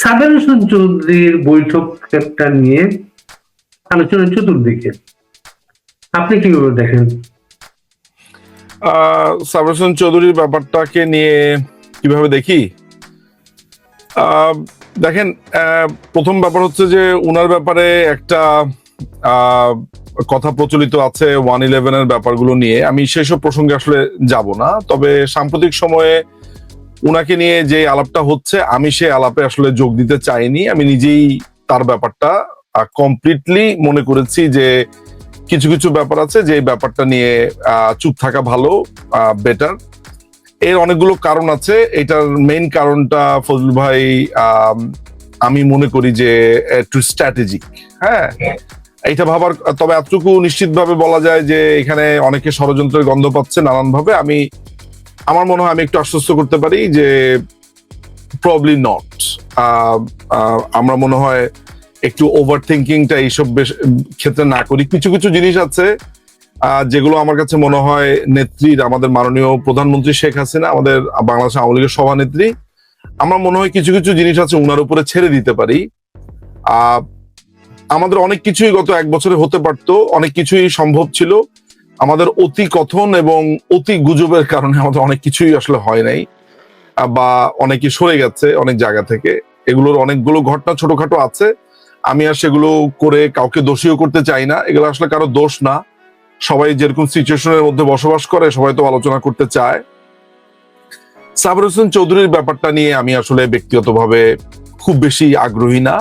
সাবের হোসেন চৌধুরীর বৈঠকটা নিয়ে আলোচনা চতুর্দিকে। আপনি কীভাবে দেখেন? চৌধুরীর ব্যাপারটাকে নিয়ে কীভাবে দেখি? দেখেন প্রথম ব্যাপার হচ্ছে যে উনার ব্যাপারে একটা কথা প্রচলিত আছে ওয়ান ইলেভেনের ব্যাপারগুলো নিয়ে। আমি সেসব প্রসঙ্গে আসলে যাব না, তবে সাম্প্রতিক সময়ে উনাকে নিয়ে যে আলাপটা হচ্ছে, আমি সেই আলাপে আসলে যোগ দিতে চাইনি। আমি নিজেই তার ব্যাপারটা কমপ্লিটলি মনে করেছি যে কিছু কিছু ব্যাপার আছে যে ব্যাপারটা নিয়ে চুপ থাকা ভালো বেটার এর অনেকগুলো কারণ আছে। এটার মেইন কারণটা ফজল ভাই, আমি মনে করি যে একটু স্ট্র্যাটেজিক হ্যাঁ? এটা ভাবার, তবে এতটুকু নিশ্চিতভাবে বলা যায় যে এখানে অনেকে ষড়যন্ত্রের গন্ধ পাচ্ছে নানানভাবে। আমি আমার মনে হয় আমি একটু আশ্বস্ত করতে পারি যে প্রবলি নট আমরা মনে হয় একটু ওভার থিঙ্কিংটা এইসব ক্ষেত্রে না করি। কিছু কিছু জিনিস আছে যেগুলো আমার কাছে মনে হয় নেত্রীর, আমাদের মাননীয় প্রধানমন্ত্রী শেখ হাসিনা, আমাদের বাংলাদেশ আওয়ামী লীগের সভানেত্রী, আমার মনে হয় কিছু কিছু জিনিস আছে উনার উপরে ছেড়ে দিতে পারি। আমাদের অনেক কিছুই গত এক বছরে হতে পারতো, অনেক কিছুই সম্ভব ছিল। আমাদের অতি কথন এবং অতি গুজবের কারণে আমাদের অনেক কিছুই আসলে হয় নাই, বা অনেকে সরে গেছে অনেক জায়গা থেকে। এগুলোর অনেকগুলো ঘটনা ছোটখাটো আছে, আমি আর সেগুলো করে কাউকে দোষীও করতে চাই না। এগুলো আসলে কারও দোষ না। সবাই যেরকম সিচুয়েশনের মধ্যে বসবাস করে, সবাই তো আলোচনা করতে চায়। সাবর হোসেন চৌধুরীর ব্যাপারটা নিয়ে আমি আসলে ব্যক্তিগতভাবে খুব বেশি আগ্রহী না।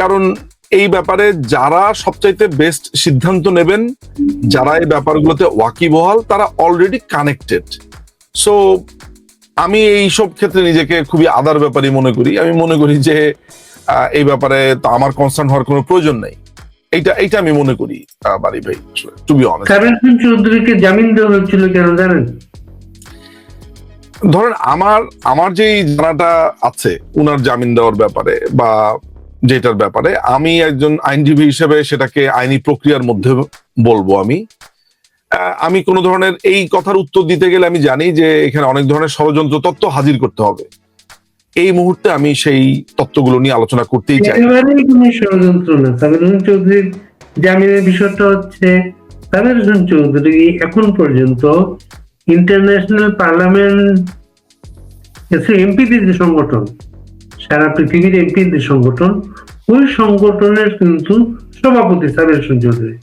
কারণ এই ব্যাপারে যারা সবচাইতে বেস্ট সিদ্ধান্ত নেবেন যারা এই ব্যাপারগুলোতে ওয়াকিবহাল তারা অলরেডি কানেক্টেড সো আমি এই সব ক্ষেত্রে নিজেকে খুবই আদার ব্যাপারই মনে করি। আমি মনে করি যে এই ব্যাপারে তো আমার কনসার্ন হওয়ার কোনো প্রয়োজন নেই। এইটা এইটা আমি মনে করি বাড়ি ভাই to be honest Saber Hossain চৌধুরীকে জামিন দেওয়া হয়েছিল কেন জানেন? ধরেন আমার আমার যেই জানাটা আছে উনার জামিন দেওয়ার ব্যাপারে বা যেটার ব্যাপারে আমি একজন আইনজীবী হিসেবে সেটাকে আইনি প্রক্রিয়ার মধ্যে বলব আমি। আমি কোনো ধরনের এই কথার উত্তর দিতে গেলে আমি জানি যে এখানে অনেক ধরনের ষড়যন্ত্র তত্ত্ব হাজির করতে হবে। এই মুহূর্তে আমি সেই তত্ত্বগুলো নিয়ে আলোচনা করতেই চাই। ষড়যন্ত্র চৌধুরীর জামিনের বিষয়টা হচ্ছে চৌধুরী এখন পর্যন্ত ইন্টারন্যাশনাল পার্লামেন্ট এমপিদের যে সংগঠন সারা পৃথিবীর এমপিদের সংগঠন ওই সংগঠনের কিন্তু সভাপতি সাবের চৌধুরী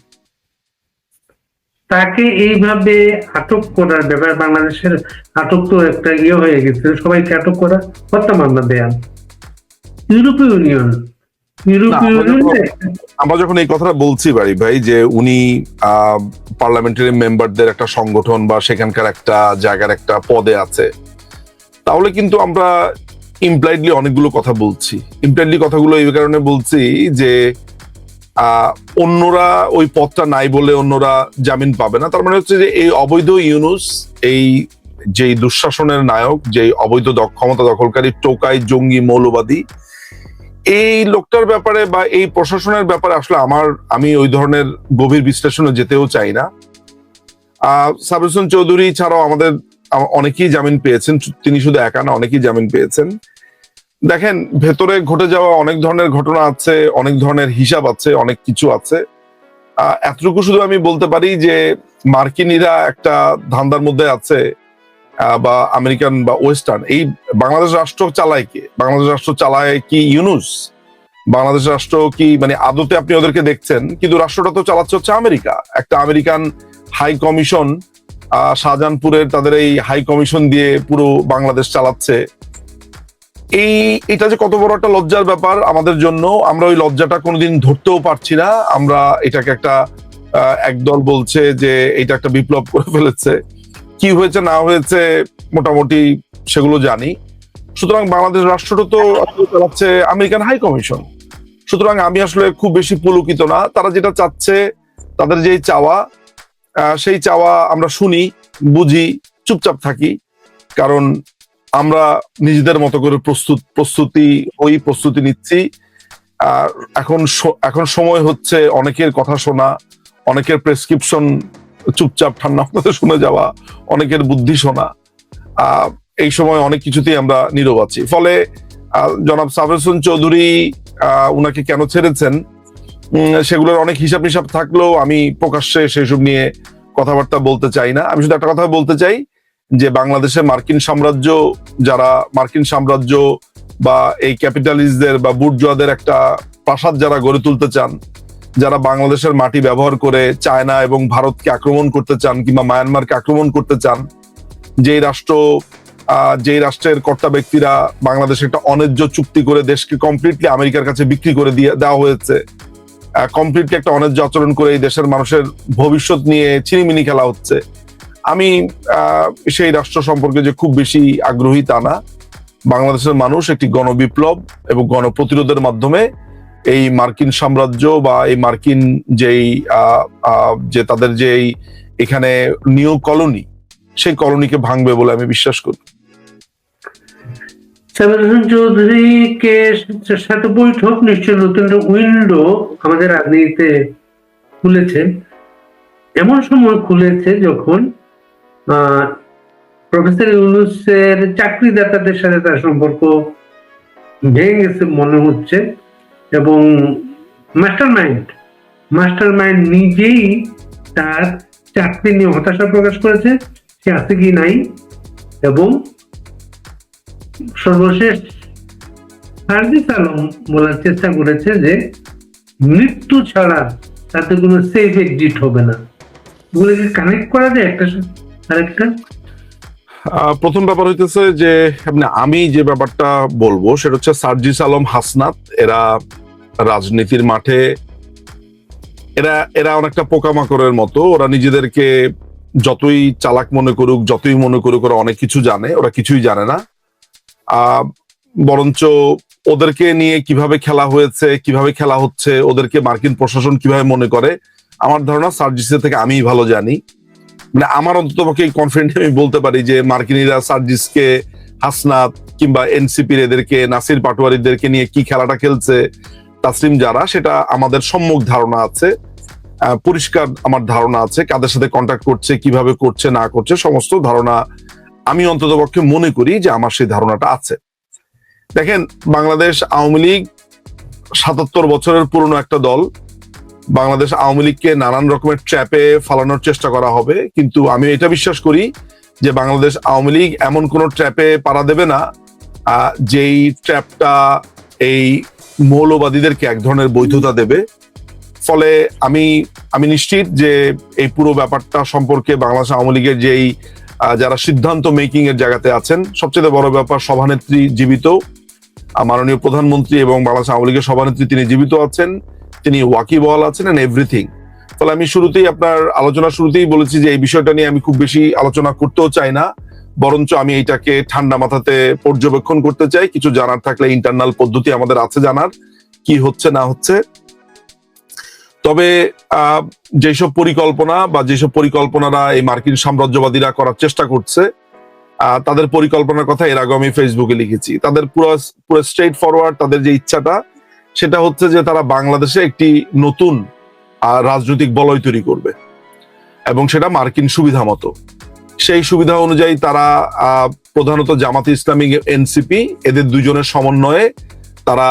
তাকে এইভাবে আটক করার ব্যাপার বাংলাদেশের আটক তো একটা ইয়ে হয়ে গেছে সবাইকে আটক করা হত্যা মামলা দেয়া ইউরোপীয় ইউনিয়নে আমরা যখন এই কথাটা বলছি বাড়ি ভাই যে উনি পার্লামেন্টারি মেম্বারদের একটা সংগঠন বা সেখানকার একটা জায়গার একটা পদে আছে তাহলে কিন্তু আমরা ইমপ্লাইডলি অনেকগুলো কথা বলছি। ইমপ্লাইডলি কথাগুলো এই কারণে বলছি যে অন্যরা ওই পথটা নাই বলে অন্যরা জামিন পাবে না। তার মানে হচ্ছে যে এই অবৈধ ইউনুস, এই যেই দুঃশাসনের নায়ক, যেই অবৈধ ক্ষমতা দখলকারী, টোকাই, জঙ্গি, মৌলবাদী, এই লোকটার ব্যাপারে বা এই প্রশাসনের ব্যাপারে আসলে আমার, আমি ওই ধরনের গভীর বিশ্লেষণে যেতেও চাই না। সাবির চৌধুরী ছাড়াও আমাদের আম- অনেকেই জামিন পেয়েছেন তিনি শুধু একা না, অনেকেই জামিন পেয়েছেন। দেখেন, ভেতরে ঘটে যাওয়া অনেক ধরনের ঘটনা আছে, অনেক ধরনের হিসাব আছে, অনেক কিছু আছে। এতটুকু শুধু আমি বলতে পারি যে, মার্কিনীরা একটা ধান্দার মধ্যে আছে বা আমেরিকান বা ওয়েস্টার্ন। এই বাংলাদেশ রাষ্ট্র চালায় কে? বাংলাদেশ রাষ্ট্র চালায় কি ইউনুস? বাংলাদেশ রাষ্ট্র কি মানে আদতে আপনি ওদেরকে দেখছেন, কিন্তু রাষ্ট্রটা তো চালাচ্ছে হচ্ছে আমেরিকা। একটা আমেরিকান হাই কমিশন শাহজাহানপুরের তাদের এই হাই কমিশন দিয়ে পুরো বাংলাদেশ চালাচ্ছে। এই, এটা যে কত বড় একটা লজ্জার ব্যাপার আমাদের জন্য, আমরা ওই লজ্জাটা কোনোদিন ধরতেও পারছি না। আমরা এটাকে একটা একদল বলছে যে এটা একটা বিপ্লব করে ফেলেছে। কি হয়েছে, না হয়েছে, মোটামুটি সেগুলো জানি। সুতরাং বাংলাদেশ রাষ্ট্রটা তো চালাচ্ছে আমেরিকান হাই কমিশন সুতরাং আমি আসলে খুব বেশি পুলকিত না। তারা যেটা চাচ্ছে, তাদের যেই চাওয়া সেই চাওয়া আমরা শুনি, বুঝি, চুপচাপ থাকি। কারণ আমরা নিজেদের মতো করে প্রস্তুত, প্রস্তুতি, ওই প্রস্তুতি নিচ্ছি। আর এখন এখন সময় হচ্ছে অনেকের কথা শোনা, অনেকের প্রেসক্রিপশন চুপচাপ ঠান্ডা মাথাতে শুনে যাওয়া, অনেকের বুদ্ধি শোনা। এই সময় অনেক কিছুতেই আমরা নীরব আছি। ফলে জনাব সাফেসুন চৌধুরী উনাকে কেন ছেড়েছেন? সেগুলোর অনেক হিসাব নিসাব থাকলেও আমি প্রকাশ্যে সেসব নিয়ে কথাবার্তা বলতে চাই না। আমি শুধু একটা কথা বলতে চাই যে বাংলাদেশে মার্কিন সাম্রাজ্য, যারা মার্কিন সাম্রাজ্য বা এই ক্যাপিটালিস্টদের বা বুর্জোয়াদের একটা প্রাসাদ যারা গড়ে তুলতে চান, যারা বাংলাদেশের মাটি ব্যবহার করে চায়না এবং ভারতকে আক্রমণ করতে চান কিংবা মায়ানমারকে আক্রমণ করতে চান, যেই রাষ্ট্র যেই রাষ্ট্রের কর্তা ব্যক্তিরা বাংলাদেশে একটা অন্যায্য চুক্তি করে দেশকে কমপ্লিটলি আমেরিকার কাছে বিক্রি করে দিয়ে, দেওয়া হয়েছে কমপ্লিটলি একটা অন্যায্য আচরণ করে এই দেশের মানুষের ভবিষ্যৎ নিয়ে চিনিমিনি খেলা হচ্ছে। আমি সেই রাষ্ট্র সম্পর্কে যে খুব বেশি আগ্রহী তা না। বাংলাদেশের মানুষ একটি গণবিপ্লব এবং গণপ্রতিরোধের মাধ্যমে এই মার্কিন সাম্রাজ্য বা এই মার্কিন যেই যে তাদের যে এই এখানে নিউ কলোনি, সেই কলোনিকে ভাঙবে বলে আমি বিশ্বাস করি। সাবির হোসেন চৌধুরীকে সাথে বৈঠক নিশ্চয় নতুন উইন্ডো আমাদের রাজনীতিতে খুলেছে। এমন সময় খুলেছে যখন প্রফেসর ইউনুসের চাকরিদাতাদের সাথে তার সম্পর্ক ভেঙে গেছে মনে হচ্ছে এবং মাস্টার মাইন্ড মাস্টার মাইন্ড নিজেই তার চাকরি নিয়ে হতাশা প্রকাশ করেছে, সে আছে কি নাই এবং সর্বশেষ সার্জিস আলম বলার চেষ্টা করেছে যে মৃত্যু ছাড়া তাতে কোনো সেফ এক্সিট হবে না। এগুলোকে কানেক্ট করা যায় একটা আরেকটা? প্রথম ব্যাপার হইতেছে যে মানে আমি যে ব্যাপারটা বলব, সেটা হচ্ছে সার্জিস আলম হাসনাত, এরা রাজনীতির মাঠে, এরা এরা অনেকটা পোকামাকড়ের মতো। ওরা নিজেদেরকে যতই চালাক মনে করুক, যতই মনে করুক, ওরা অনেক কিছু জানে, ওরা কিছুই জানে না। বরঞ্চ ওদেরকে নিয়ে কীভাবে খেলা হয়েছে, কীভাবে খেলা হচ্ছে, ওদেরকে মার্কিন প্রশাসন কীভাবে মনে করে, আমার ধারণা সার্জিসের থেকে আমিই ভালো জানি। মানে আমার অন্তত পক্ষে কনফিডেন্ট আমি বলতে পারি যে মার্কিনীরা সার্জিসকে হাসনাত কিংবা এনসিপির এদেরকে, নাসির পাটোয়ারিদেরকে নিয়ে কি খেলাটা খেলছে, তাসলিম যারা, সেটা আমাদের সম্মুখ ধারণা আছে। পরিষ্কার আমার ধারণা আছে, কাদের সাথে কন্ট্যাক্ট করছে, কীভাবে করছে, না করছে, সমস্ত ধারণা আমি অন্তত পক্ষে মনে করি যে আমার সেই ধারণাটা আছে। দেখেন, বাংলাদেশ আওয়ামী লীগ সাতাত্তর বছরের পুরনো একটা দল। বাংলাদেশ আওয়ামী লীগকে নানান রকমের ট্র্যাপে ফালানোর চেষ্টা করা হবে। কিন্তু আমি এটা বিশ্বাস করি যে বাংলাদেশ আওয়ামী লীগ এমন কোন ট্র্যাপে পাড়া দেবে না যেই ট্র্যাপটা এই মৌলবাদীদেরকে এক ধরনের বৈধতা দেবে। ফলে আমি আমি নিশ্চিত যে এই পুরো ব্যাপারটা সম্পর্কে বাংলাদেশ আওয়ামী লীগের যেই যারা সিদ্ধান্ত মেকিং এর জায়গাতে আছেন, সবচেয়ে বড় ব্যাপার সভানেত্রী জীবিত। মাননীয় প্রধানমন্ত্রী এবং বাংলাদেশ আওয়ামী লীগের সভানেত্রী তিনি জীবিত আছেন, তিনি ওয়াকিবল আছেন এন্ড এভরিথিং ফলে আমি শুরুতেই আপনার আলোচনা শুরুতেই বলেছি যে এই বিষয়টা নিয়ে আমি খুব বেশি আলোচনা করতেও চাই না, বরঞ্চ আমি এইটাকে ঠান্ডা মাথাতে পর্যবেক্ষণ করতে চাই। কিছু জানার থাকলে ইন্টারনাল পদ্ধতি আমাদের আছে জানার, কি হচ্ছে না হচ্ছে। তবে যেসব পরিকল্পনা বা যেসব পরিকল্পনারা এই মার্কিন সাম্রাজ্যবাদীরা করার চেষ্টা করছে তাদের পরিকল্পনার কথা এর আগে আমি ফেসবুকে লিখেছি। তাদের পুরো পুরো স্ট্রেট ফরওয়ার্ড তাদের যে ইচ্ছাটা, সেটা হচ্ছে যে তারা বাংলাদেশে একটি নতুন রাজনৈতিক বলয় তৈরি করবে। এবং সেটা মার্কিন সুবিধা মতো। সেই সুবিধা অনুযায়ী তারা প্রধানত জামাত ইসলামী এনসিপি, এদের দুজনের সমন্বয়ে তারা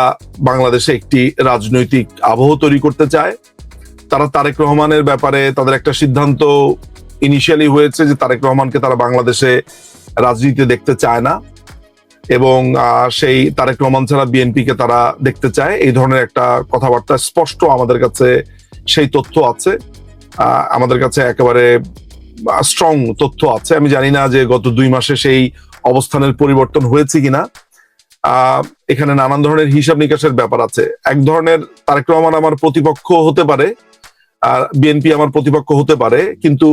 বাংলাদেশে একটি রাজনৈতিক আবহ তৈরি করতে চায়। তারা তারেক রহমানের ব্যাপারে তাদের একটা সিদ্ধান্ত ইনিশিয়ালি হয়েছে যে তারেক রহমানকে তারা বাংলাদেশে রাজনীতিতে দেখতে চায় না। এবং সেই তারেক রহমান ছাড়া বিএনপি কে তারা দেখতে চায়। এই ধরনের একটা কথাবার্তা স্পষ্ট আমাদের কাছে সেই তথ্য আছে। আমাদের কাছে একেবারে স্ট্রং তথ্য আছে। আমি জানি না যে গত দুই মাসে সেই অবস্থানের পরিবর্তন হয়েছে কিনা। এখানে নানান ধরনের হিসাব নিকাশের ব্যাপার আছে। এক ধরনের তারেক রহমান আমার প্রতিপক্ষ হতে পারে বিএনপি আমার প্রতিপক্ষ হতে পারে, কিন্তু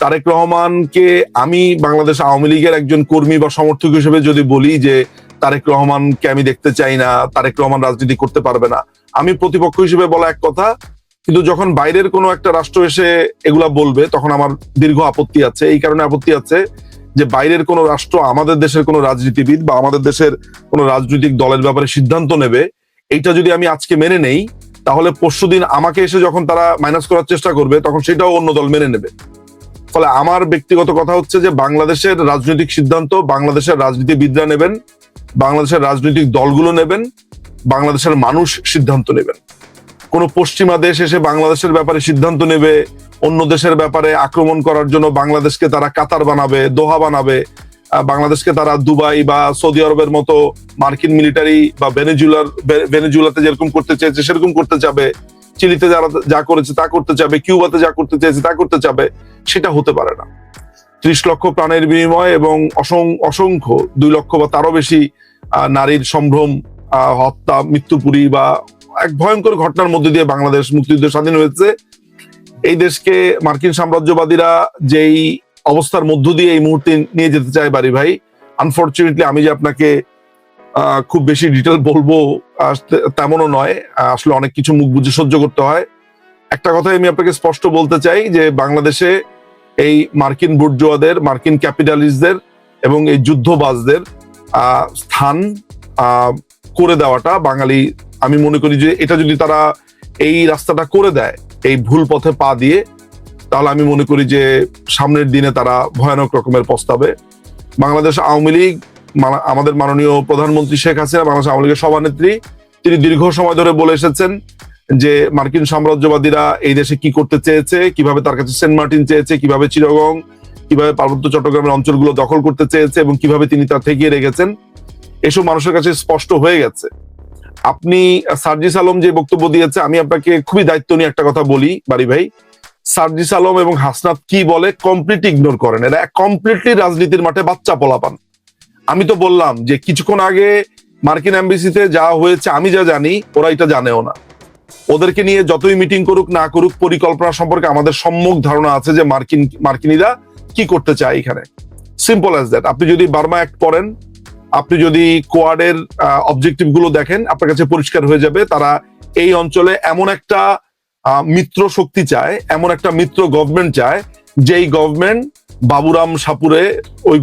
তারেক রহমানকে আমি বাংলাদেশ আওয়ামী লীগের একজন কর্মী বা সমর্থক হিসেবে যদি বলি যে তারেক রহমানকে আমি দেখতে চাই না, তারেক রহমান রাজনীতি করতে পারবে না, আমি প্রতিপক্ষ হিসেবে বলা এক কথা, কিন্তু যখন বাইরের কোনো একটা রাষ্ট্র এসে এগুলা বলবে, তখন আমার দীর্ঘ আপত্তি আছে। এই কারণে আপত্তি আছে যে বাইরের কোনো রাষ্ট্র আমাদের দেশের কোনো রাজনীতিবিদ বা আমাদের দেশের কোনো রাজনৈতিক দলের ব্যাপারে সিদ্ধান্ত নেবে, এইটা যদি আমি আজকে মেনে নেই তাহলে পরশুদিন আমাকে এসে যখন তারা মাইনাস করার চেষ্টা করবে, তখন সেটাও অন্য দল মেনে নেবে। ফলে আমার ব্যক্তিগত কথা হচ্ছে যে বাংলাদেশের রাজনৈতিক সিদ্ধান্ত, বাংলাদেশের রাজনীতিবিদরা নেবেন, বাংলাদেশের রাজনৈতিক দলগুলো নেবেন, বাংলাদেশের মানুষ সিদ্ধান্ত নেবেন। কোনো পশ্চিমা দেশ এসে বাংলাদেশের ব্যাপারে সিদ্ধান্ত নেবে, অন্য দেশের ব্যাপারে আক্রমণ করার জন্য বাংলাদেশকে তারা কাতার বানাবে, দোহা বানাবে বাংলাদেশকে তারা দুবাই বা সৌদি আরবের মতো মার্কিন মিলিটারি বা ভেনেজুলার ভেনেজুলাতে যেরকম করতে চেয়েছে, সেরকম করতে চাবে। চিলিতে যারা যা করেছে তা করতে চাবে, কিউবাতে যা করতে চেয়েছে তা করতে চাবে, সেটা হতে পারে না। ত্রিশ লক্ষ প্রাণের বিনিময় এবং অসং- অসংখ্য দুই লক্ষ বা তারও বেশি নারীর সম্ভ্রম হত্যা, মৃত্যুপুরী বা এক ভয়ঙ্কর ঘটনার মধ্যে দিয়ে বাংলাদেশ মুক্তিযুদ্ধ স্বাধীন হয়েছে। এই দেশকে মার্কিন সাম্রাজ্যবাদীরা যেই অবস্থার মধ্য দিয়ে এই মুহূর্তে নিয়ে যেতে চায় বাড়ি ভাই। আনফর্চুনেটলি আমি যে আপনাকে খুব বেশি ডিটেল বলব তেমনও নয়। আসলে অনেক কিছু মুখ বুঝে সহ্য করতে হয়। একটা কথাই আমি আপনাকে স্পষ্ট বলতে চাই যে, বাংলাদেশে এই মার্কিন বুর্জোয়াদের মার্কিন ক্যাপিটালিস্টদের এবং এই যুদ্ধবাজদের স্থান করে দেওয়াটা বাঙালি, আমি মনে করি যে এটা যদি তারা এই রাস্তাটা করে দেয়, এই ভুল পথে পা দিয়ে তাহলে আমি মনে করি যে সামনের দিনে তারা ভয়ানক রকমের প্রস্তাবে বাংলাদেশ আওয়ামী লীগ আমাদের মাননীয় প্রধানমন্ত্রী শেখ হাসিনা, বাংলাদেশ আওয়ামী লীগের সভানেত্রী, তিনি দীর্ঘ সময় ধরে বলে এসেছেন যে মার্কিন সাম্রাজ্যবাদীরা এই দেশে কি করতে চেয়েছে, কীভাবে তার কাছে সেন্ট মার্টিন চেয়েছে, কীভাবে চিরগং কীভাবে পার্বত্য চট্টগ্রামের অঞ্চলগুলো দখল করতে চেয়েছে এবং কীভাবে তিনি তা ঠেকিয়ে রেখেছেন, এসব মানুষের কাছে স্পষ্ট হয়ে গেছে। আপনি সার্জিস আলম যে বক্তব্য দিয়েছে, আমি আপনাকে খুবই দায়িত্ব নিয়ে একটা কথা বলি, বাড়ি ভাই। সার্জিস আলম এবং হাসনাত কি বলে? কমপ্লিট ইগনোর করেন। এরা কমপ্লিটলি রাজনীতির মাঠে বাচ্চা পোলাপান। আমি তো বললাম যে কিছুক্ষণ আগে মার্কিন এমবিসিতে যা হয়েছে, আমি যা জানি, ওরা এটা জানেও না। ওদেরকে নিয়ে যতই মিটিং করুক, না করুক, পরিকল্পনা সম্পর্কে আমাদের সম্মুখ ধারণা আছে যে মার্কিন, মার্কিনীরা কি করতে চায় এখানে। সিম্পল অ্যাজ দ্যাট আপনি যদি বার্মা অ্যাক্ট করেন, আপনি যদি কোয়াডের অবজেক্টিভগুলো দেখেন, আপনার কাছে পরিষ্কার হয়ে যাবে, তারা এই অঞ্চলে এমন একটা মিত্র শক্তি চায়, এমন একটা মিত্র গভর্নমেন্ট চায়, যেই গভর্নমেন্ট বাবুরাম সাপুরে ওই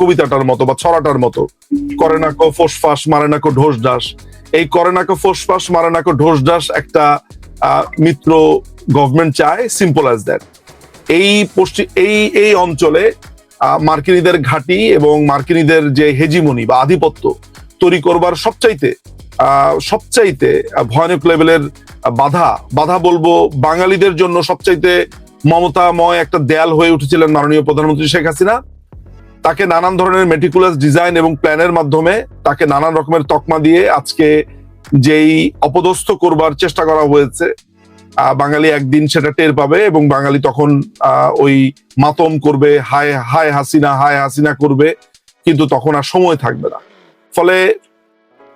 কবিতাটার মতো বা ছড়াটার মতো, করে না কো ফোস ফাস, মারে না কো ঢোস ডাস। এই করে না কো ফোস ফাস, মারে না কো ঢোস ডাস একটা মিত্র গভর্নমেন্ট চায় সিম্পল অ্যাজ দ্যাট এই পশ্চিম এই এই অঞ্চলে মার্কিনীদের ঘাঁটি এবং মার্কিনীদের যে হেজিমনি বা আধিপত্য তৈরি করবার সবচাইতে সবচাইতে ভয়ানক লেভেলের বাধা বাধা বলব বাঙালিদের জন্য সবচাইতে মমতাময় একটা দেয়াল হয়ে উঠেছিলেন মাননীয় প্রধানমন্ত্রী শেখ হাসিনা। তাকে নানান ধরনের মেটিকুলাস ডিজাইন এবং প্ল্যানের মাধ্যমে তাকে নানান রকমের তকমা দিয়ে আজকে যেই অপদস্থ করবার চেষ্টা করা হয়েছে বাঙালি একদিন সেটা টের পাবে এবং বাঙালি তখন ওই মাতম করবে, হায় হায় হাসিনা হায় হাসিনা করবে, কিন্তু তখন আর সময় থাকবে না। ফলে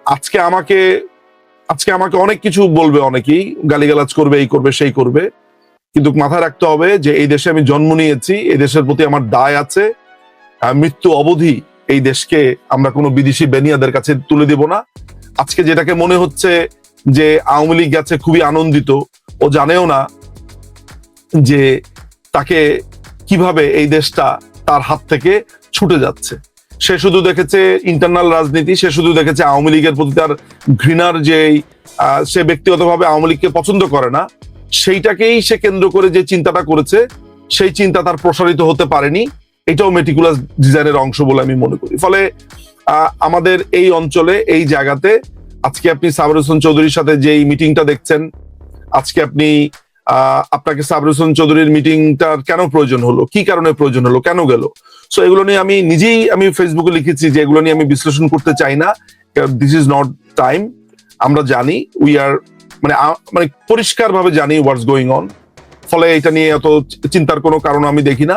আজকে আমাকে আজকে আমাকে অনেক কিছু বলবে অনেকেই, গালিগালাজ করবে, এই করবে, সেই করবে। কিন্তু মাথায় রাখতে হবে যে এই দেশে আমি জন্ম নিয়েছি, এই দেশের প্রতি আমার দায় আছে মৃত্যু অবধি এই দেশকে আমরা কোনো বিদেশি বেনিয়াদের কাছে তুলে দেব না। আজকে যেটাকে মনে হচ্ছে যে আওয়ামী লীগ গেছে খুবই আনন্দিত, ও জানেও না যে তাকে কীভাবে এই দেশটা তার হাত থেকে ছুটে যাচ্ছে। সে শুধু দেখেছে ইন্টারনাল রাজনীতি, সে শুধু দেখেছে আওয়ামী লীগের প্রতি তার ঘৃণার যে সে ব্যক্তিগতভাবে আওয়ামী লীগকে পছন্দ করে না, সেইটাকেই সে কেন্দ্র করে যে চিন্তাটা করেছে, সেই চিন্তা তার প্রসারিত হতে পারেনি। এটাও মেটিকুলাস ডিজাইনের অংশ বলে আমি মনে করি। ফলে আমাদের এই অঞ্চলে, এই জায়গাতে আজকে আপনি সাবর হোসেন চৌধুরীর সাথে যে মিটিংটা দেখছেন, আজকে আপনি আপনাকে সাবর হোসেন চৌধুরীর মিটিংটার কেন প্রয়োজন হলো? কি কারণে প্রয়োজন হলো? কেন গেল? সো এগুলো নিয়ে আমি নিজেই আমি ফেসবুকে লিখেছি যে এগুলো নিয়ে আমি বিশ্লেষণ করতে চাই না। দিস ইজ নট টাইম আমরা জানি উই আর মানে মানে পরিষ্কার ভাবে জানি হোয়াটস গোয়িং অন ফলে এটা নিয়ে এত চিন্তার কোনো কারণ আমি দেখি না।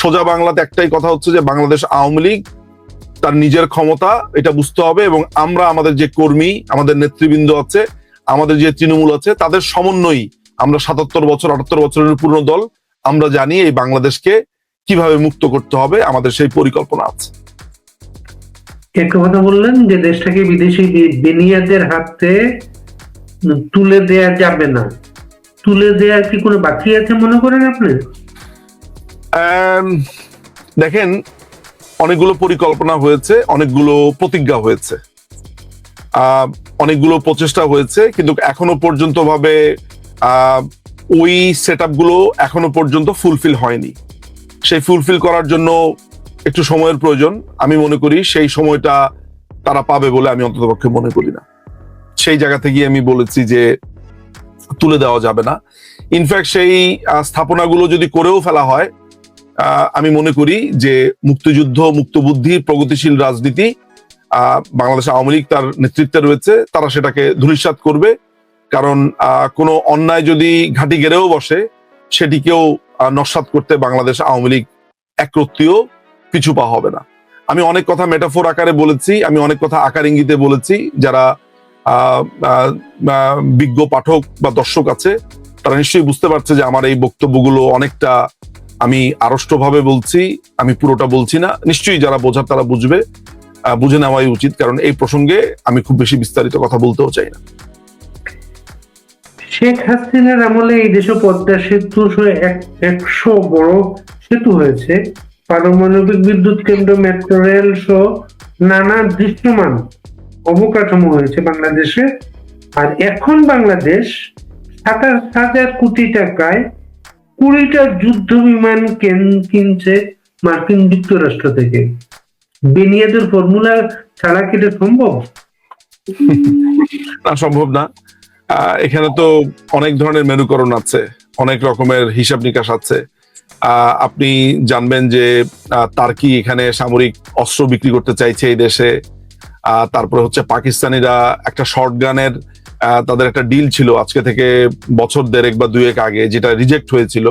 সোজা বাংলাতে একটাই কথা হচ্ছে যে বাংলাদেশ আওয়ামী লীগ, তার নিজের ক্ষমতা, এটা বুঝতে হবে এবং আমরা আমাদের যে কর্মী, আমাদের নেতৃবৃন্দ আছে, আমাদের যে তৃণমূল আছে, তাদের সমন্বয়ই আমরা সাতাত্তর বছর, আটাত্তর বছরের পূর্ণ দল। আমরা জানি এই বাংলাদেশকে কীভাবে মুক্ত করতে হবে আমাদের সেই পরিকল্পনা আছে। একটা কথা বললেন যে দেশটাকে বিদেশি বি- বিনিয়োগের হাতে তুলে দেয়া যাবে না। তুলে দেওয়ার কি কোনো বাকি আছে মনে করেন আপনি? দেখেন অনেকগুলো পরিকল্পনা হয়েছে অনেকগুলো প্রতিজ্ঞা হয়েছে। অনেকগুলো প্রচেষ্টা হয়েছে কিন্তু এখনও পর্যন্ত ভাবে আহ, ওই সেটগুলো এখনও পর্যন্ত ফুলফিল হয়নি। সেই ফুলফিল করার জন্য একটু সময়ের প্রয়োজন। আমি মনে করি সেই সময়টা তারা পাবে বলে আমি অন্ততপক্ষে মনে করি না। সেই জায়গা থেকে আমি বলেছি যে তুলে দেওয়া যাবে না। ইনফ্যাক্ট সেই স্থাপনাগুলো যদি করেও ফেলা হয় আমি মনে করি যে মুক্তিযুদ্ধ, মুক্তবুদ্ধি, প্রগতিশীল রাজনীতি বাংলাদেশ আওয়ামী লীগ তার নেতৃত্বে রয়েছে, তারা সেটাকে ধূলিসাৎ করবে। কারণ কোনো অন্যায় যদি ঘাঁটি গেড়েও বসে সেটিকেও নস্যাৎ করতে বাংলাদেশ আওয়ামী লীগ একরত্তিও পিছু পা হবে না। আমি অনেক কথা মেটাফোর আকারে বলেছি, আমি অনেক কথা আকার ইঙ্গিতে বলেছি। যারা বিজ্ঞ পাঠক বা দর্শক আছে, তারা নিশ্চয়ই বুঝতে পারছে যে আমার এই বক্তব্যগুলো অনেকটা আমি আড়ষ্টভাবে বলছি, আমি পুরোটা বলছি না। নিশ্চয়ই যারা বোঝার তারা বুঝবে বুঝে নেওয়াই উচিত, কারণ এই প্রসঙ্গে আমি খুব বেশি বিস্তারিত কথা বলতেও চাই না। শেখ হাসিনার আমলে এই দেশে পদ্মা সেতু একশো বড় সেতু হয়েছে। পারমাণবিক বিদ্যুৎ কেন্দ্র মেট্রো রেল সহ নানা দৃশ্যমান অবকাঠামো হয়েছে বাংলাদেশে। আর এখন বাংলাদেশ সাতাশ হাজার কোটি টাকায় কুড়িটা যুদ্ধ বিমান কেন- কিনছে মার্কিন যুক্তরাষ্ট্র থেকে। বেনিয়াদের ফর্মুলা ছাড়া কি এটা সম্ভব? না সম্ভব না। এখানে তো অনেক ধরনের মেনুকরণ আছে, অনেক রকমের হিসাব নিকাশ আছে। আপনি জানবেন যে তার্কি এখানে সামরিক অস্ত্র বিক্রি করতে চাইছে এই দেশে। তারপরে হচ্ছে পাকিস্তানিরা একটা শর্ট গানের তাদের একটা ডিল ছিল আজকে থেকে বছর দেড়েক বা দুয়েক আগে, যেটা রিজেক্ট হয়েছিল।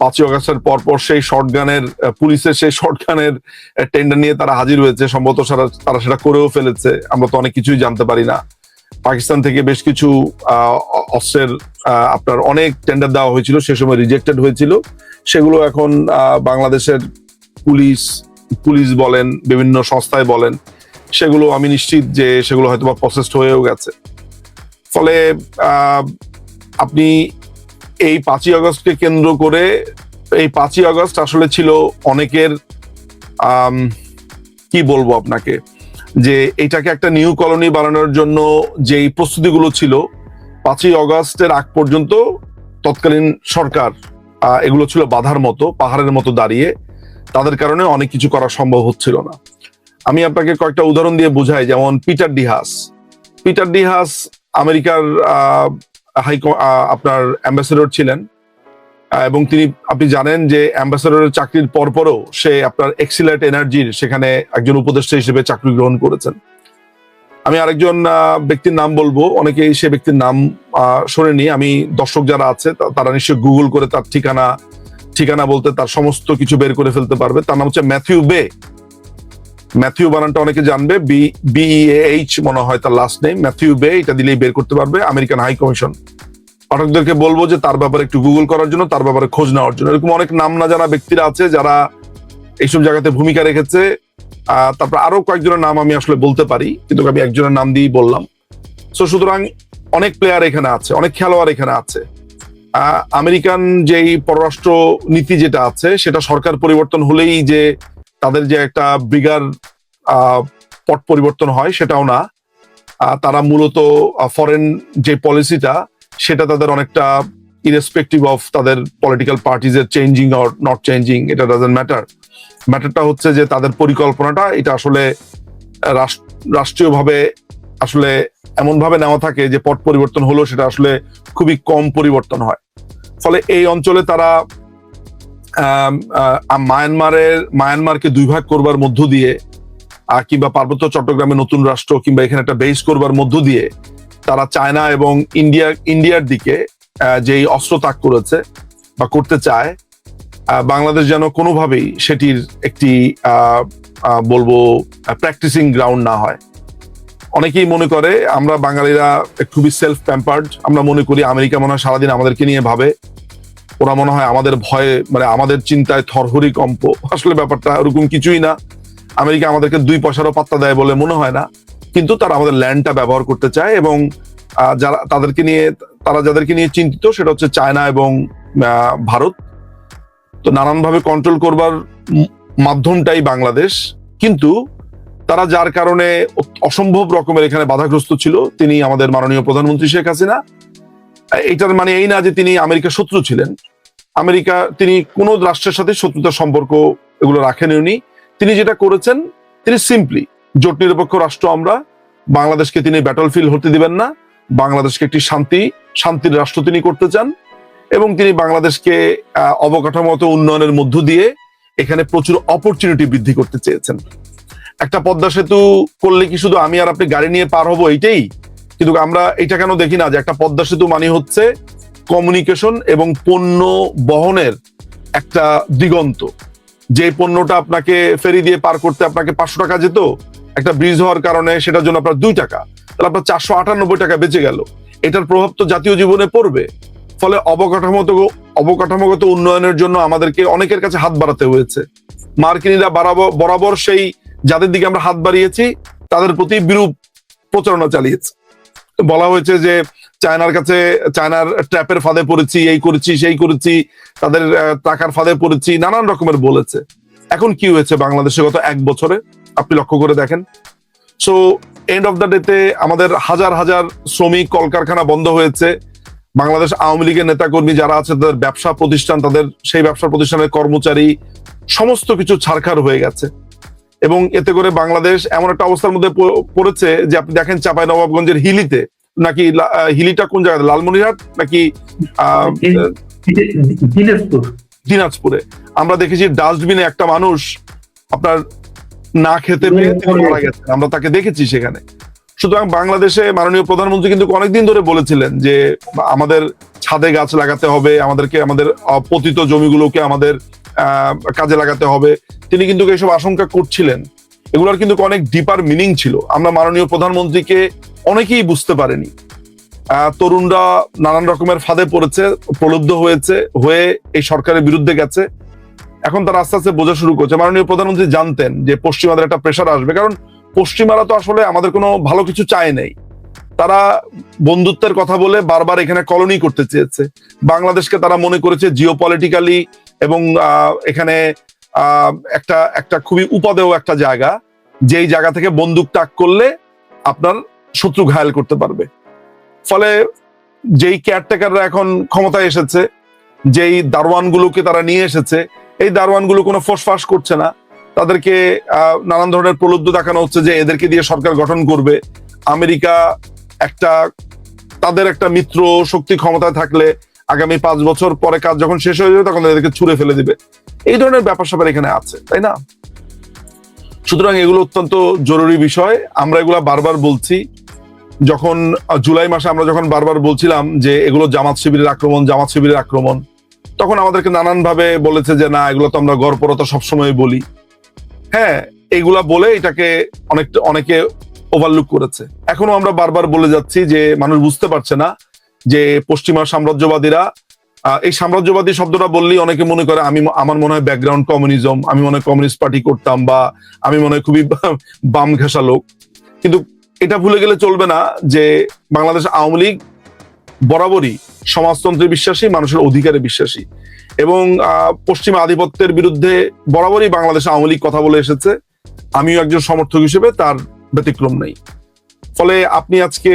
পাঁচই অগস্টের পর পর সেই শর্ট গানের পুলিশের সেই শর্ট গানের টেন্ডার নিয়ে তারা হাজির হয়েছে। সম্ভবত তারা সেটা করেও ফেলেছে। আমরা তো অনেক কিছুই জানতে পারি না। পাকিস্তান থেকে বেশ কিছু অস্ত্রের আপনার অনেক টেন্ডার দেওয়া হয়েছিল, সে সময় রিজেক্টেড হয়েছিল। সেগুলো এখন বাংলাদেশের পুলিশ পুলিশ বলেন, বিভিন্ন সংস্থায় বলেন, সেগুলো আমি নিশ্চিত যে সেগুলো হয়তো বা প্রসেসড হয়েও গেছে। ফলে আপনি এই পাঁচই আগস্টকে কেন্দ্র করে, এই পাঁচই আগস্ট আসলে ছিল অনেকের কি বলব আপনাকে? যে এটাকে একটা নিউ কলোনি বানানোর জন্য যেই প্রস্তুতিগুলো ছিল, পাঁচই অগস্টের আগ পর্যন্ত তৎকালীন সরকার এগুলো ছিল বাধার মতো, পাহাড়ের মতো দাঁড়িয়ে। তাদের কারণে অনেক কিছু করা সম্ভব হচ্ছিল না। আমি আপনাকে কয়েকটা উদাহরণ দিয়ে বোঝাই, যেমন পিটার ডিহাস পিটার ডিহাস আমেরিকার হাই আপনার অ্যাম্বাসেডর ছিলেন। এবং তিনি, আপনি জানেন যে অ্যাম্বাসেডরের চাকরির পরপরও সে আপনার এক্সিলেট এনার্জির সেখানে একজন উপদেষ্টা হিসেবে চাকরি গ্রহণ করেছেন। আমি আরেকজন ব্যক্তির নাম বলব। অনেকেই সে ব্যক্তির নাম শোনেনি আমি দর্শক যারা আছে তারা নিশ্চয়ই গুগল করে তার ঠিকানা ঠিকানা বলতে তার সমস্ত কিছু বের করে ফেলতে পারবে। তার নাম হচ্ছে ম্যাথিউ বে ম্যাথিউ বানানটা অনেকে জানবে। বি বিএইচ মনে হয় তার লাস্ট নেম ম্যাথিউ বে এটা দিলেই বের করতে পারবে। আমেরিকান হাই কমিশন পাঠকদেরকে বলব যে তার ব্যাপারে একটু গুগল করার জন্য, তার ব্যাপারে খোঁজ নেওয়ার জন্য। এরকম অনেক নাম না জানা ব্যক্তিরা আছে যারা এইসব জায়গাতে ভূমিকা রেখেছে। তারপর আরও কয়েকজনের নাম আমি আসলে বলতে পারি, কিন্তু আমি একজনের নাম দিয়েই বললাম। সো সুতরাং অনেক প্লেয়ার এখানে আছে, অনেক খেলোয়াড় এখানে আছে। আমেরিকান যেই পররাষ্ট্র নীতি যেটা আছে, সেটা সরকার পরিবর্তন হলেই যে তাদের যে একটা ব্রিগার পট পরিবর্তন হয়, সেটাও না। তারা মূলত ফরেন যে পলিসিটা সেটা তাদের অনেকটা ইরেসপেক্টিভ অফ তাদের পলিটিক্যাল পার্টিজ এর চেঞ্জিং অর নট চেঞ্জিং এটা ডাজেন্ট ম্যাটার ম্যাটারটা হচ্ছে যে তাদের পরিকল্পনাটা, এটা আসলে রাষ্ট্রীয়ভাবে আসলে এমন ভাবে নেওয়া থাকে যে পট পরিবর্তন হলো, সেটা আসলে খুবই কম পরিবর্তন হয়। ফলে এই অঞ্চলে তারা মায়ানমারের, মায়ানমারকে দুই ভাগ করবার মধ্য দিয়ে কিংবা পার্বত্য চট্টগ্রামে নতুন রাষ্ট্র কিংবা এখানে একটা বেস করবার মধ্য দিয়ে তারা চায়না এবং ইন্ডিয়া, ইন্ডিয়ার দিকে যেই অস্ত্র ত্যাগ করেছে বা করতে চায় বাংলাদেশ যেন কোনোভাবেই সেটির একটি বলব প্র্যাকটিসিং গ্রাউন্ড না হয়। অনেকেই মনে করে আমরা বাঙালিরা খুবই সেলফ প্যাম্পার্ড আমরা মনে করি আমেরিকা মনে হয় সারাদিন আমাদেরকে নিয়ে ভাবে। ওরা মনে হয় আমাদের ভয়ে মানে আমাদের চিন্তায় থরহরি কম্প। আসলে ব্যাপারটা ওরকম কিছুই না। আমেরিকা আমাদেরকে দুই পয়সারও পাত্তা দেয় বলে মনে হয় না। কিন্তু তারা আমাদের ল্যান্ডটা ব্যবহার করতে চায় এবং যারা তাদেরকে নিয়ে, তারা যাদেরকে নিয়ে চিন্তিত সেটা হচ্ছে চায়না এবং ভারত। তো নানানভাবে কন্ট্রোল করবার মাধ্যমটাই বাংলাদেশ। কিন্তু তারা যার কারণে অসম্ভব রকমের এখানে বাধাগ্রস্ত ছিল। তিনি আমাদের মাননীয় প্রধানমন্ত্রী শেখ হাসিনা। এটার মানে এই না যে তিনি আমেরিকা শত্রু ছিলেন। আমেরিকা, তিনি কোনো রাষ্ট্রের সাথে শত্রুতার সম্পর্ক এগুলো রাখেন তিনি যেটা করেছেন, তিনি সিম্পলি জোট নিরপেক্ষ রাষ্ট্র আমরা। বাংলাদেশকে তিনি ব্যাটল ফিল্ড হতে দিবেন না। বাংলাদেশকে একটি শান্তি, শান্তির রাষ্ট্র তিনি করতে চান। এবং তিনি বাংলাদেশকে অবকাঠামোগত উন্নয়নের মধ্য দিয়ে এখানে প্রচুর অপরচুনিটি বৃদ্ধি করতে চেয়েছেন। একটা পদ্মা সেতু করলে কি শুধু আমি আর আপনি গাড়ি নিয়ে পার হব এইটাই? কিন্তু আমরা এটা কেন দেখি না যে একটা পদ্মা সেতু মানে হচ্ছে কমিউনিকেশন এবং পণ্য বহনের একটা দিগন্ত। যে পণ্যটা আপনাকে ফেরি দিয়ে পার করতে আপনাকে পাঁচশো টাকা যেত একটা ব্রিজ হওয়ার কারণে সেটার জন্য আপনার দুই টাকা। তাহলে আপনার চারশো আটানব্বই টাকা বেঁচে গেল। এটার প্রভাব তো জাতীয় জীবনে পড়বে। ফলে অবকাঠামোগত অবকাঠামোগত উন্নয়নের জন্য আমাদেরকে অনেকের কাছে হাত বাড়াতে হয়েছে। মার্কিনীরা বরাবর সেই যাদের দিকে আমরা হাত বাড়িয়েছি, তাদের প্রতি বিরূপ প্রচারণা চালিয়েছে। বলা হয়েছে যে চায়নার কাছে, চায়নার ট্র্যাপের ফাঁদে পড়েছি, এই করেছি, সেই করেছি, তাদের টাকার ফাঁদে পড়েছি, নানান রকমের বলেছে। এখন কি হয়েছে বাংলাদেশে গত এক বছরে? আপনি লক্ষ্য করে দেখেন। সো এন্ড অফ দ্য ডেতে আমাদের হাজার হাজার শ্রমিক কলকারখানা বন্ধ হয়েছে। বাংলাদেশ আওয়ামী লীগের নেতাকর্মী যারা আছে তাদের ব্যবসা প্রতিষ্ঠান তাদের সেই ব্যবসা প্রতিষ্ঠানের কর্মচারী সমস্ত কিছু ছাড়খার হয়ে গেছে। এবং এতে করে বাংলাদেশ এমন একটা অবস্থার মধ্যে পড়েছে যে আপনি দেখেন চাপাই নবাবগঞ্জের হিলিতে নাকি হিলিটা কোন জায়গায় লালমনিরহাট নাকি দিনাজপুরে। আমরা দেখেছি ডাস্টবিনে একটা মানুষ আপনার না খেতে পেয়ে মারা গেছেন। আমরা তাকে দেখেছি সেখানে। সুতরাং বাংলাদেশে মাননীয় প্রধানমন্ত্রী কিন্তু অনেকদিন ধরে বলেছিলেন যে, আমাদের ছাদে গাছ লাগাতে হবে, আমাদেরকে, আমাদের পতিত জমিগুলোকে আমাদের কাজে লাগাতে হবে। তিনি কিন্তু এইসব আশঙ্কা করছিলেন। এগুলোর কিন্তু অনেক ডিপার মিনিং ছিল। আমরা মাননীয় প্রধানমন্ত্রীকে অনেকেই বুঝতে পারেনি। তরুণরা নানান রকমের ফাঁদে পড়েছে, প্রলুব্ধ হয়েছে, হয়ে এই সরকারের বিরুদ্ধে গেছে। এখন তারা আস্তে আস্তে বোঝা শুরু করছে। মাননীয় প্রধানমন্ত্রী জানতেন যে পশ্চিমাদের একটা প্রেশার আসবে। কারণ পশ্চিমারা তো আসলে আমাদের কোনো ভালো কিছু চায় নেই। তারা বন্ধুত্বের কথা বলে বারবার এখানে কলোনি করতে চেয়েছে। বাংলাদেশকে তারা মনে করেছে জিও পলিটিক্যালি এবং এখানে একটা একটা খুবই উপাদেয় একটা জায়গা। যেই জায়গা থেকে বন্দুক তাক করলে আপনার শত্রু ঘায়াল করতে পারবে। ফলে যেই কেয়ারটেকাররা এখন ক্ষমতায় এসেছে, যেই দারোয়ানগুলোকে তারা নিয়ে এসেছে এই দারোয়ানগুলো কোনো ফোসফাস করছে না। তাদেরকে নানান ধরনের প্রলুব্ধ দেখানো হচ্ছে যে এদেরকে দিয়ে সরকার গঠন করবে। আমেরিকা একটা, তাদের একটা মিত্র শক্তি ক্ষমতায় থাকলে আগামী পাঁচ বছর পরে কাজ যখন শেষ হয়ে যাবে, তখন এদেরকে ছুড়ে ফেলে দিবে। এই ধরনের ব্যাপার স্যাপার এখানে আছে, তাই না? সুতরাং এগুলো অত্যন্ত জরুরি বিষয়। আমরা এগুলা বারবার বলছি। যখন জুলাই মাসে আমরা যখন বারবার বলছিলাম যে এগুলো জামাত শিবিরের আক্রমণ, জামাত শিবিরের আক্রমণ তখন আমাদেরকে নানান ভাবে বলেছে যে, না, এগুলো তো আমরা গড়পরতা সবসময় বলি। হ্যাঁ এগুলা বলে এটাকে অনেক, অনেকে ওভারলুক করেছে। এখনও আমরা বারবার বলে যাচ্ছি যে, মানুষ বুঝতে পারছে না যে, পশ্চিমা সাম্রাজ্যবাদীরা এই সাম্রাজ্যবাদী শব্দটা বললেই অনেকে মনে করে, আমি আমার মনে হয় ব্যাকগ্রাউন্ড কমিউনিজম আমি মনে হয় কমিউনিস্ট পার্টি করতাম বা আমি মনে হয় খুবই বাম ঘেঁষা লোক। কিন্তু এটা ভুলে গেলে চলবে না যে, বাংলাদেশ আওয়ামী লীগ বরাবরই সমাজতন্ত্রে বিশ্বাসী মানুষের অধিকারে বিশ্বাসী এবং পশ্চিমা আধিপত্যের বিরুদ্ধে বরাবরই বাংলাদেশ আওয়ামী লীগ কথা বলে এসেছে। আমিও একজন সমর্থক হিসেবে তার ব্যতিক্রম নেই। ফলে আপনি আজকে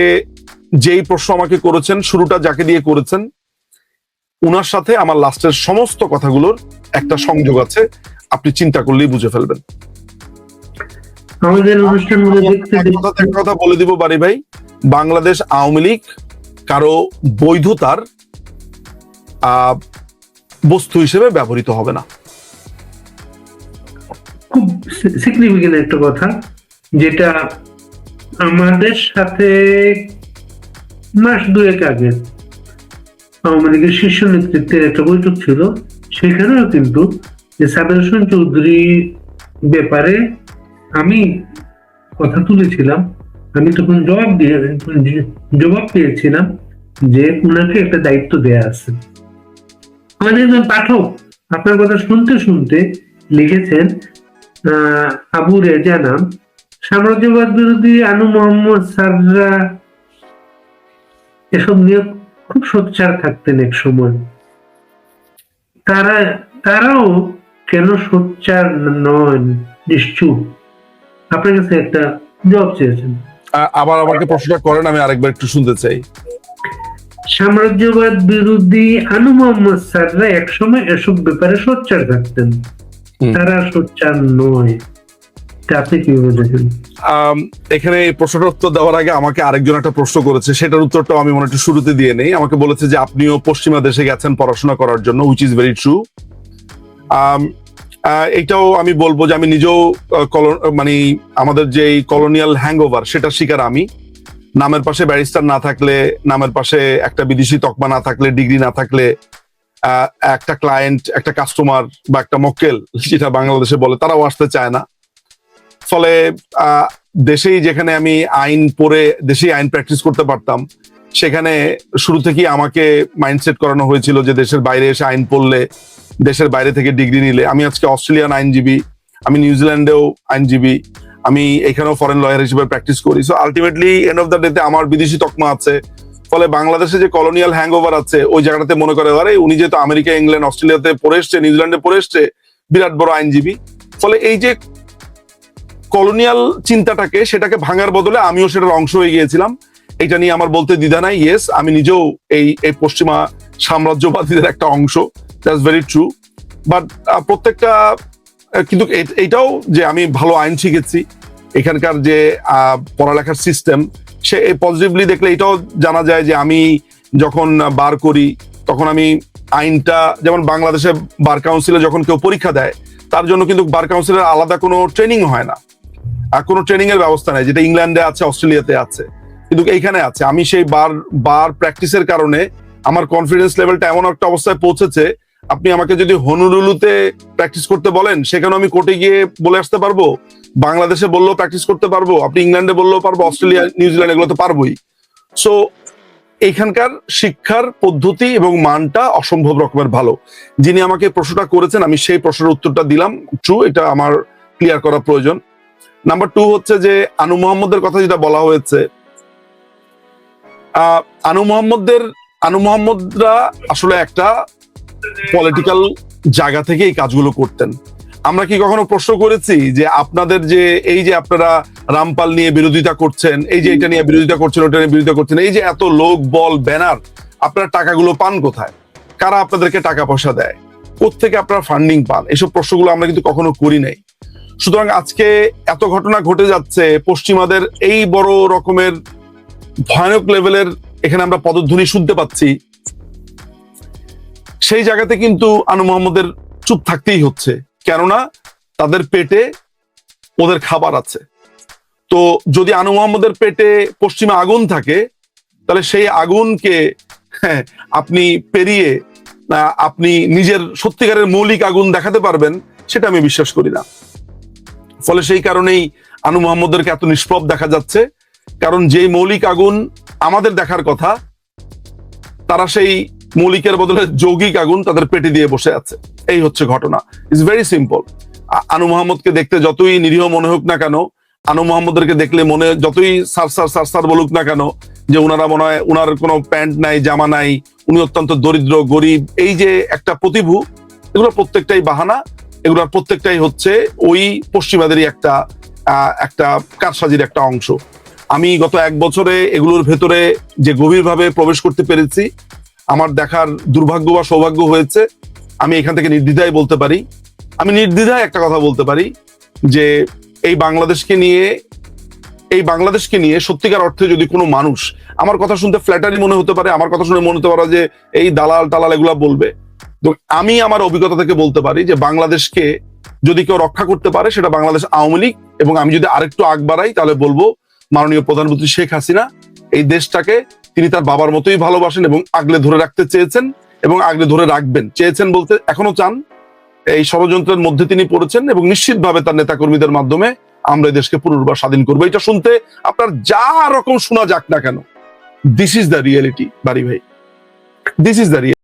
যেই প্রশ্ন আমাকে করেছেন শুরুটা যাকে দিয়ে করেছেন উনার সাথে আমার লাস্টের সমস্ত কথাগুলোর একটা সংযোগ আছে আপনি চিন্তা করলেই বুঝে ফেলবেন। আমাদের এক কথা বলে দিব বাড়ি ভাই। বাংলাদেশ আওয়ামী লীগ কারও বৈধতার বস্তু হিসেবে ব্যবহৃত হবে না। খুব একটা কথা, যেটা আমাদের সাথে মাস দুয়েক আগে আওয়ামী শীর্ষ নেতৃত্বের একটা বৈঠক ছিল, সেখানেও কিন্তু সাবের হোসেন চৌধুরী ব্যাপারে আমি কথা তুলেছিলাম, আমি তখন জবাব দিয়ে জবাব পেয়েছিলাম যে উনাকে একটা দায়িত্ব দেয়া আছে। আমাদের একজন পাঠক আপনার কথা শুনতে শুনতে লিখেছেন আবু রেজা নাম। সাম্রাজ্যবাদ বিরোধী আনু মোহাম্মদ সাররা এসব নিয়ে খুব সোচ্চার থাকতেন এক সময়। তারা, তারাও কেন সোচ্চার নন? নিশ্চুপ। আপনার কাছে একটা জবাব চেয়েছেন। আবার আমাকে প্রশ্নটা করেন আমি আরেকবার একটু শুনতে চাই। সাম্রাজ্যবাদ বিরোধী আনু মোহাম্মদ স্যাররা একসময় এসব ব্যাপারে সোচ্চার থাকতেন। তারা সোচ্চার নয়। আপনি কি বুঝেছেন? এখানে প্রশ্নটার উত্তর দেওয়ার আগে আমাকে আরেকজন একটা প্রশ্ন করেছে সেটার উত্তরটাও আমি মনে একটু শুরুতে দিয়ে নেই। আমাকে বলেছে যে আপনিও পশ্চিমা দেশে গেছেন পড়াশোনা করার জন্য উইচ ইজ ভেরি ট্রু এটাও আমি বলব যে আমি নিজেও মানে আমাদের যে কলোনিয়াল হ্যাংওভার সেটা শিকার আমি। নামের পাশে ব্যারিস্টার না থাকলে, নামের পাশে একটা বিদেশি তকমা না থাকলে, ডিগ্রি না থাকলে একটা ক্লায়েন্ট একটা কাস্টমার বা একটা মক্কেল, যেটা বাংলাদেশে বলে, তারাও আসতে চায় না। ফলে দেশেই যেখানে আমি আইন পড়ে, দেশেই আইন প্র্যাকটিস করতে পারতাম, সেখানে শুরু থেকেই আমাকে মাইন্ডসেট করানো হয়েছিল যে দেশের বাইরে এসে আইন পড়লে দেশের বাইরে থেকে ডিগ্রি নিলে, আমি আজকে অস্ট্রেলিয়ান আইনজীবী, আমি নিউজিল্যান্ডেও আইনজীবী, আমি এখানেও ফরেন লয়ার হিসেবে প্র্যাকটিস করি। So ultimately end of the ডেতে আমার বিদেশি তকমা আছে। ফলে বাংলাদেশে যে কলোনিয়াল হ্যাংওভার আছে, ওই জায়গাটাতে মনে করে, আরে, উনি যেহেতু আমেরিকা, ইংল্যান্ড, অস্ট্রেলিয়াতে পড়ে এসছে, নিউজিল্যান্ডে পড়ে এসছে, বিরাট বড় আইনজীবী। ফলে এই যে কলোনিয়াল চিন্তাটাকে, সেটাকে ভাঙার বদলে আমিও সেটার অংশ হয়ে গিয়েছিলাম। এটা নিয়ে আমার বলতে দ্বিধা নাই ইয়েস আমি নিজেও এই এই পশ্চিমা সাম্রাজ্যবাদীদের একটা অংশ। দ্যাটস ভেরি ট্রু বাট প্রত্যেকটা কিন্তু এ- এইটাও যে আমি ভালো আইন শিখেছি, এখানকার যে পড়ালেখার সিস্টেম সে পজিটিভলি দেখলে এটাও জানা যায় যে আমি যখন বার করি, তখন আমি আইনটা, যেমন বাংলাদেশে বার কাউন্সিলে যখন কেউ পরীক্ষা দেয়, তার জন্য কিন্তু বার কাউন্সিলের আলাদা কোনো ট্রেনিং হয় না। আর কোনো ট্রেনিং এর ব্যবস্থা নেই, যেটা ইংল্যান্ডে আছে, অস্ট্রেলিয়াতে আছে। কিন্তু এইখানে আছে, আমি সেই বার বার প্র্যাকটিসের কারণে আমার কনফিডেন্স লেভেলটা এমন একটা অবস্থায় পৌঁছেছে আপনি আমাকে যদি হনুরুলুতে প্র্যাকটিস করতে বলেন সেখানে আমি কোর্টে গিয়ে বলে আসতে পারব? বাংলাদেশে বললেও প্র্যাকটিস করতে পারব? আপনি ইংল্যান্ডে বললেও পারব? অস্ট্রেলিয়া নিউজিল্যান্ড এগুলো তো পারবোই। সো এইখানকার শিক্ষার পদ্ধতি এবং মানটা অসম্ভব রকমের ভালো। যিনি আমাকে প্রশ্নটা করেছেন, আমি সেই প্রশ্নের উত্তরটা দিলাম। ট্রু এটা আমার ক্লিয়ার করা প্রয়োজন। নাম্বার টু হচ্ছে যে, আনু মোহাম্মদের কথা যেটা বলা হয়েছে আনু মোহাম্মদদের আনু মোহাম্মদরা আসলে একটা পলিটিক্যাল জায়গা থেকে এই কাজগুলো করতেন। আমরা কি কখনো প্রশ্ন করেছি যে আপনাদের যে এই যে আপনারা রামপাল নিয়ে বিরোধিতা করছেন, এই যে এটা নিয়ে বিরোধিতা করছেন, ওটা নিয়ে বিরোধিতা করছেন, এই যে এত লোক, বল, ব্যানার, আপনারা টাকাগুলো পান কোথায়? কারা আপনাদেরকে টাকা পয়সা দেয়? কোত্থেকে আপনারা ফান্ডিং পান? এসব প্রশ্নগুলো আমরা কিন্তু কখনো করি নাই। সুতরাং আজকে এত ঘটনা ঘটে যাচ্ছে, পশ্চিমাদের এই বড় রকমের ভয়ানক লেভেলের এখানে আমরা পদধ্বনি শুনতে পাচ্ছি। সেই জায়গাতে কিন্তু আনু মোহাম্মদের চুপ থাকতেই হচ্ছে। কেননা তাদের পেটে ওদের খাবার আছে। তো যদি আনু মোহাম্মদের পেটে পশ্চিমে আগুন থাকে তাহলে সেই আগুনকে হ্যাঁ, আপনি পেরিয়ে আপনি নিজের সত্যিকারের মৌলিক আগুন দেখাতে পারবেন সেটা আমি বিশ্বাস করি না। ফলে সেই কারণেই আনু মোহাম্মদদেরকে এত নিষ্প্রভ দেখা যাচ্ছে। কারণ যেই মৌলিক আগুন আমাদের দেখার কথা তারা সেই মৌলিকের বদলে যৌগিক আগুন তাদের পেটে দিয়ে বসে আছে। এই হচ্ছে ঘটনা। ইটস ভেরি সিম্পল আনু মোহাম্মদকে দেখতে যতই নিরীহ মনে হোক না কেন, আনু মোহাম্মদদেরকে দেখলে মনে যতই সার সার সার সার বলুক না কেন, যে উনারা মনে হয় উনার কোনো প্যান্ট নাই, জামা নাই, উনি অত্যন্ত দরিদ্র, গরিব, এই যে একটা প্রতিভু এগুলো প্রত্যেকটাই বাহানা, এগুলোর প্রত্যেকটাই হচ্ছে ওই পশ্চিমাদেরই একটা একটা কারসাজির একটা অংশ। আমি গত এক বছরে এগুলোর ভেতরে যে গভীরভাবে প্রবেশ করতে পেরেছি আমার দেখার দুর্ভাগ্য বা সৌভাগ্য হয়েছে, আমি এখান থেকে নির্দ্বিধায় বলতে পারি। আমি নির্দ্বিধায় একটা কথা বলতে পারি যে, এই বাংলাদেশকে নিয়ে, এই বাংলাদেশকে নিয়ে সত্যিকার অর্থে যদি কোনো মানুষ, আমার কথা শুনতে ফ্ল্যাটারি মনে হতে পারে, আমার কথা শুনে মনে হতে পারে যে, এই দালাল টালাল এগুলা বলবে। তো আমি আমার অভিজ্ঞতা থেকে বলতে পারি যে, বাংলাদেশকে যদি কেউ রক্ষা করতে পারে, সেটা বাংলাদেশ আওয়ামী লীগ এবং আমি যদি আরেকটু আগ বাড়াই, তাহলে বলব মাননীয় প্রধানমন্ত্রী শেখ হাসিনা এই দেশটাকে তিনি তার বাবার মতোই ভালোবাসেন এবং আগলে ধরে রাখতে চেয়েছেন এবং আগলে ধরে রাখবেন। চেয়েছেন বলতে এখনও চান। এই ষড়যন্ত্রের মধ্যে তিনি পড়েছেন এবং নিশ্চিতভাবে তার নেতাকর্মীদের মাধ্যমে আমরা দেশকে পুনর্বার স্বাধীন করব। এটা শুনতে আপনার যা রকম শোনা যাক না কেন দিস ইজ দ্য রিয়েলিটি বাড়ি ভাই। This is the